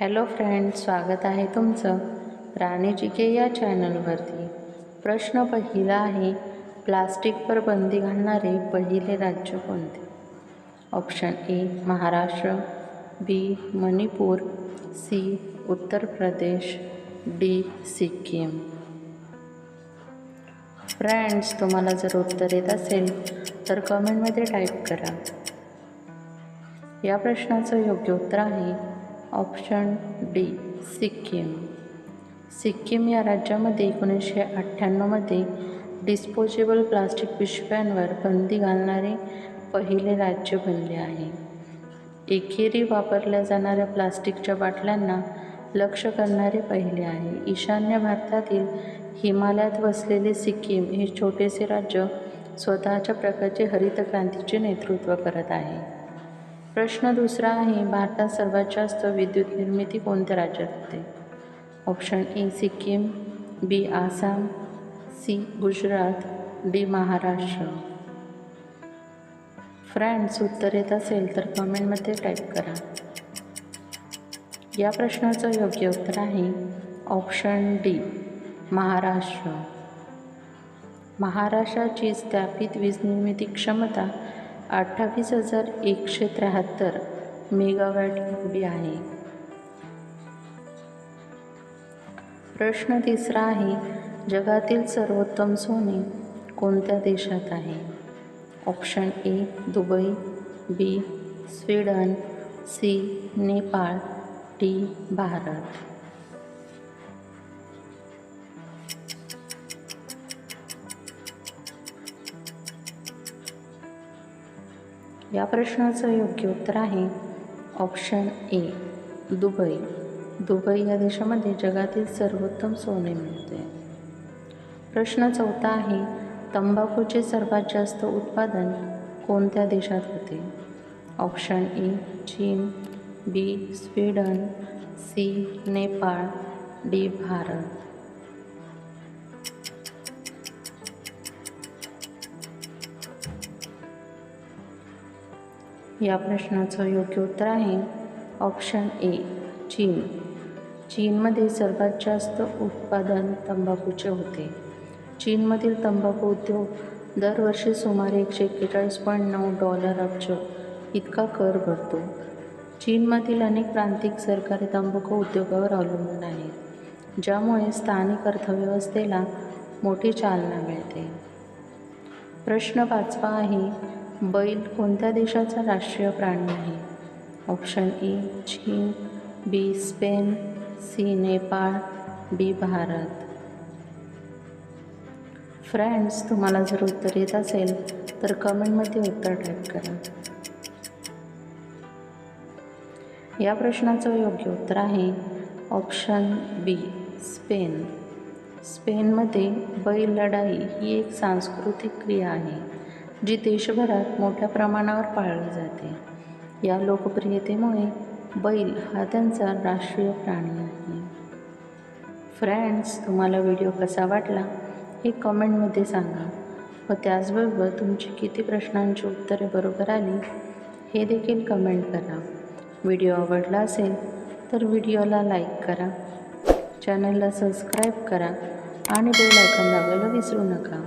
Hello friend स्वागत आहे तुमचं राणी जिके के या चॅनलवरती. प्रश्न पहिला आहे प्लास्टिकवर बंदी घालणारे पहिले राज्य कोणते? Option A Maharashtra B Manipur C Uttar Pradesh D Sikkim. Friends तुम्हाला जर उत्तर येत असेल तर कमेंटमध्ये टाईप करा. या प्रश्नाचं योग्य उत्तर आहे ऑप्शन डी सिक्कीम. सिक्कीम या राज्यामध्ये एकोणीसशे अठ्ठ्याण्णवमध्ये डिस्पोजेबल प्लास्टिक पिशव्यांवर बंदी घालणारे पहिले राज्य बनले आहे. एकेरी वापरल्या जाणाऱ्या प्लास्टिकच्या बाटल्यांना लक्ष करणारे पहिले आहे. ईशान्य भारतातील हिमालयात वसलेले सिक्कीम हे छोटेसे राज्य स्वतःच्या प्रकारचे हरित क्रांतीचे नेतृत्व करत आहे. प्रश्न दुसरा आहे भारतात सर्वात जास्त विद्युत निर्मिती कोणत्या राज्यात होते option A Sikkim B Assam C Gujarat D Maharashtra. Friends उत्तर येत असेल तर कमेंटमध्ये टाईप करा. या प्रश्नाचं योग्य उत्तर आहे ऑप्शन डी महाराष्ट्र. महाराष्ट्राची स्थापित वीज निर्मिती क्षमता अठ्ठावीस हजार एकशे त्र्याहत्तर मेगावॅट एवढी आहे. प्रश्न तिसरा आहे जगातील सर्वोत्तम सोने कोणत्या देशात आहे? Option A Dubai B Sweden C Nepal D Bharat. या प्रश्नाचं योग्य उत्तर आहे ऑप्शन ए दुबई. दुबई या देशामध्ये जगातील सर्वोत्तम सोने मिळते. प्रश्न चौथा आहे तंबाखूचे सर्वात जास्त उत्पादन कोणत्या देशात होते? ऑप्शन ए चीन B Sweden C Nepal D Bharat. या प्रश्नाचं योग्य उत्तर आहे. ऑप्शन ए चीन. चीनमध्ये सर्वात जास्त उत्पादन तंबाखूचे होते. चीनमधील तंबाखू उद्योग दरवर्षी सुमारे एकशे एक्केचाळीस पॉईंट नऊ डॉलर अब्ज इतका कर भरतो. चीनमधील अनेक प्रांतिक सरकारी तंबाखू उद्योगावर अवलंबून आहेत ज्यामुळे स्थानिक अर्थव्यवस्थेला मोठी चालना मिळते. प्रश्न पाचवा आहे बैल कोणत्या देशाचा राष्ट्रीय प्राणी आहे? ऑप्शन ए चीन. B Spain. C Nepal. B Bharat. Friends तुम्हाला जर उत्तर येत असेल तर कमेंटमध्ये उत्तर टाईप करा. या प्रश्नाचं योग्य उत्तर आहे ऑप्शन बी स्पेन. स्पेनमध्ये बैल लढाई ही एक सांस्कृतिक क्रिया आहे. जी देशभरात मोठ्या प्रमाणावर पाळली जाते. या लोकप्रियतेमुळे बैल हा त्यांचा राष्ट्रीय प्राणी आहे. फ्रेंड्स तुम्हाला व्हिडिओ कसा वाटला हे कमेंटमध्ये सांगा व त्याचबरोबर तुमची किती प्रश्नांची उत्तरे बरोबर आली हे देखील कमेंट करा. व्हिडिओ आवडला असेल तर व्हिडिओला लाईक करा चॅनलला सबस्क्राईब करा आणि बेल आयकॉन दाबायला विसरू नका.